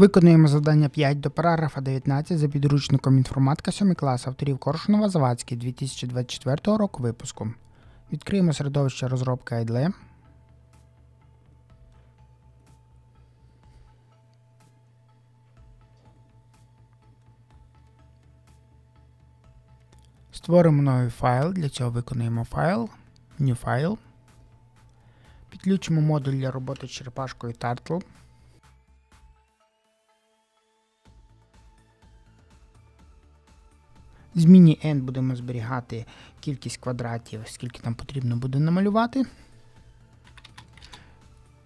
Виконуємо завдання 5 до параграфа 19 за підручником інформатика 7 клас авторів Коршунова Завадський 2024 року випуску. Відкриємо середовище розробки IDLE. Створимо новий файл. Для цього виконуємо файл, New File. Підключимо модуль для роботи з черепашкою Turtle. Зміні n будемо зберігати кількість квадратів, скільки нам потрібно буде намалювати.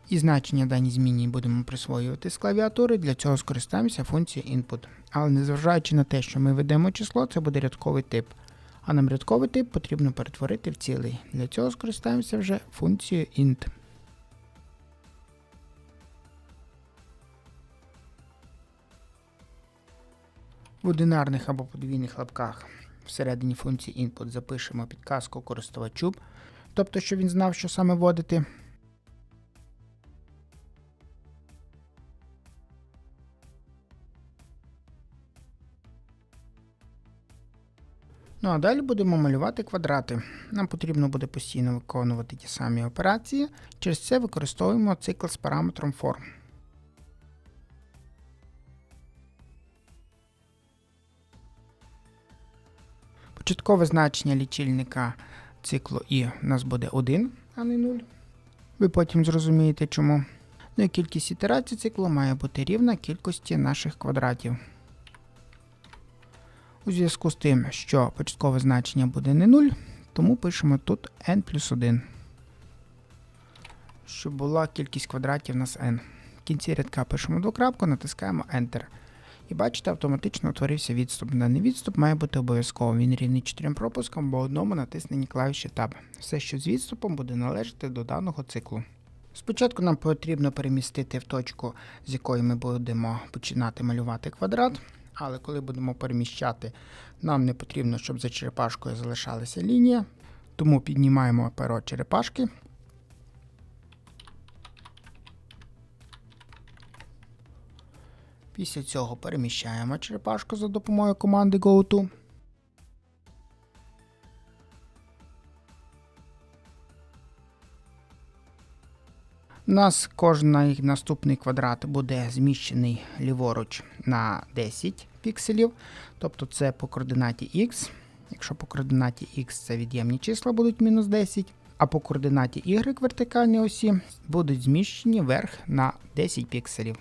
І значення даній зміні будемо присвоювати з клавіатури. Для цього скористаємося функцією input. Але незважаючи на те, що ми ведемо число, це буде рядковий тип. А нам рядковий тип потрібно перетворити в цілий. Для цього скористаємося вже функцією int. В одинарних або подвійних лапках всередині функції input запишемо підказку користувачу, тобто, щоб він знав, що саме вводити. Ну а далі будемо малювати квадрати. Нам потрібно буде постійно виконувати ті самі операції. Через це використовуємо цикл з параметром form. Початкове значення лічильника циклу І у нас буде 1, а не 0. Ви потім зрозумієте чому. Ну і кількість ітерацій циклу має бути рівна кількості наших квадратів. У зв'язку з тим, що початкове значення буде не 0, тому пишемо тут n плюс 1. Щоб була кількість квадратів у нас n. В кінці рядка пишемо двокрапку, натискаємо Enter. І бачите, автоматично утворився відступ. Даний відступ має бути обов'язково. Він рівний 4 пропускам або одному натисненні клавіші Tab. Все, що з відступом, буде належати до даного циклу. Спочатку нам потрібно перемістити в точку, з якої ми будемо починати малювати квадрат. Але коли будемо переміщати, нам не потрібно, щоб за черепашкою залишалася лінія. Тому піднімаємо перо черепашки. Після цього переміщаємо черепашку за допомогою команди GoTo. У нас кожний наступний квадрат буде зміщений ліворуч на 10 пікселів, тобто це по координаті X. Якщо по координаті X це від'ємні числа будуть мінус 10, а по координаті Y вертикальній осі будуть зміщені вверх на 10 пікселів.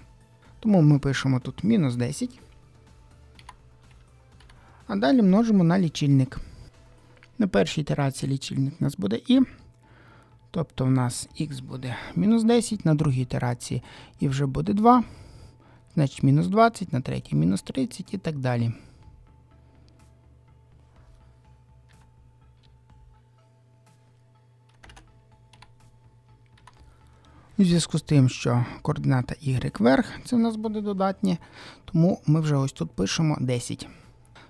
Тому ми пишемо тут мінус 10. А далі множимо на лічильник. На першій ітерації лічильник у нас буде І. Тобто в нас х буде мінус 10, на другій ітерації і вже буде 2. Значить мінус 20, на третій мінус 30 і так далі. У зв'язку з тим, що координата y вверх, це в нас буде додатнє, тому ми вже ось тут пишемо 10.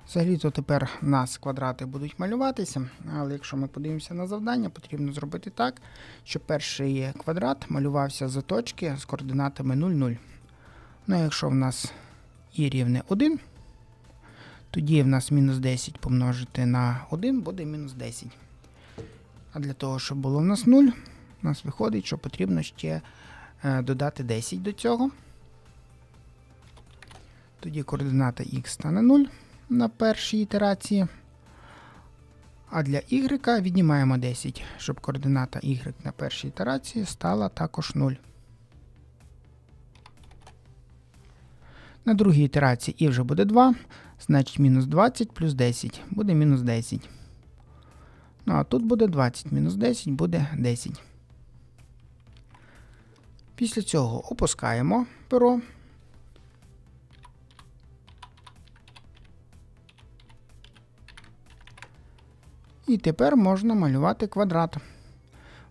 Взагалі-то тепер у нас квадрати будуть малюватися, але якщо ми подивимося на завдання, потрібно зробити так, щоб перший квадрат малювався за точки з координатами 0, 0. Ну а якщо в нас і рівне 1, тоді в нас мінус 10 помножити на 1 буде мінус 10. А для того, щоб було в нас 0, у нас виходить, що потрібно ще е, додати 10 до цього. Тоді координата х стане 0 на першій ітерації. А для y віднімаємо 10, щоб координата y на першій ітерації стала також 0. На другій ітерації і вже буде 2, значить мінус 20 плюс 10 буде мінус 10. Ну а тут буде 20 мінус 10 буде 10. Після цього опускаємо перо. І тепер можна малювати квадрат.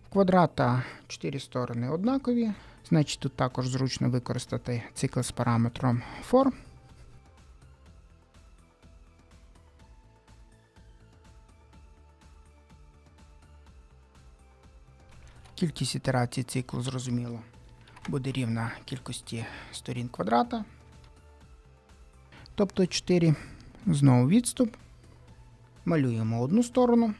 В квадрата 4 сторони однакові, значить тут також зручно використати цикл з параметром for. Кількість ітерацій циклу, зрозуміло, буде рівна кількості сторін квадрата. тобто 4. Знову відступ. Малюємо одну сторону.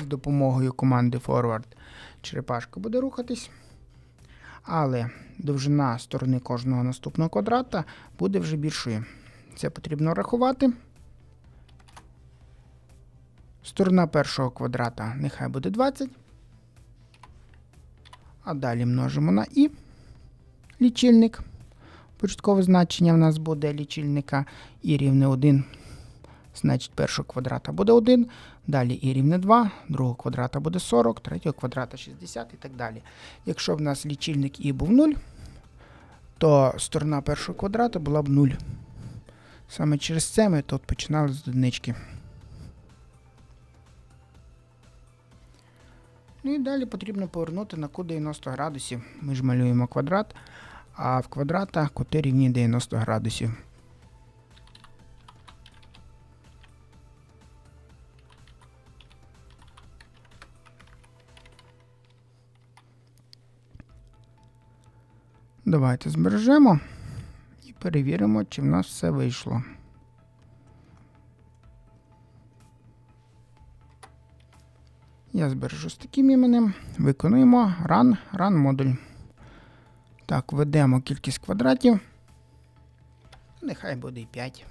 З допомогою команди Forward черепашка буде рухатись. Але довжина сторони кожного наступного квадрата буде вже більшою. Це потрібно рахувати. Сторона першого квадрата нехай буде 20. А далі множимо на і. Лічильник. Початкове значення в нас буде лічильника і рівне 1. Значить, першого квадрата буде 1. Далі і рівне 2, другого квадрата буде 40, третього квадрата 60 і так далі. Якщо в нас лічильник і був 0, то сторона першого квадрата була б 0. Саме через це ми тут починали з одинички. Ну і далі потрібно повернути на кут 90 градусів. Ми ж малюємо квадрат, а в квадрата кути рівні 90 градусів. Давайте збережемо і перевіримо, чи в нас все вийшло. Я збережу з таким іменем. Виконуємо run, run модуль. Так, введемо кількість квадратів. Нехай буде і 5.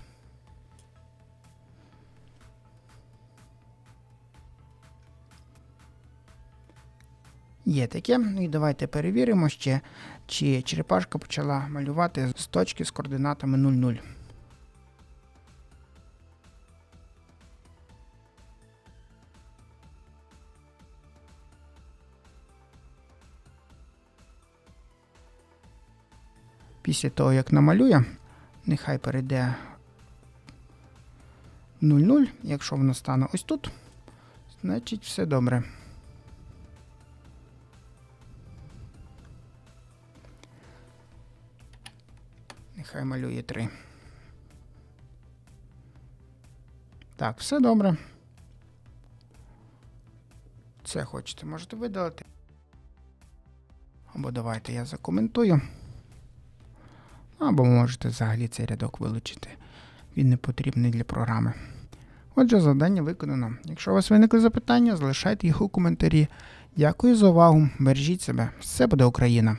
Є таке. Ну і давайте перевіримо ще, чи черепашка почала малювати з точки з координатами 0,0. Після того, як намалює, нехай перейде 0,0. Якщо воно стане ось тут, значить все добре. Нехай малює 3. Так, все добре. Це хочете, можете видалити. Або давайте я закоментую. Або можете взагалі цей рядок вилучити. Він не потрібний для програми. Отже, завдання виконано. Якщо у вас виникли запитання, залишайте їх у коментарі. Дякую за увагу. Бережіть себе. Все буде Україна!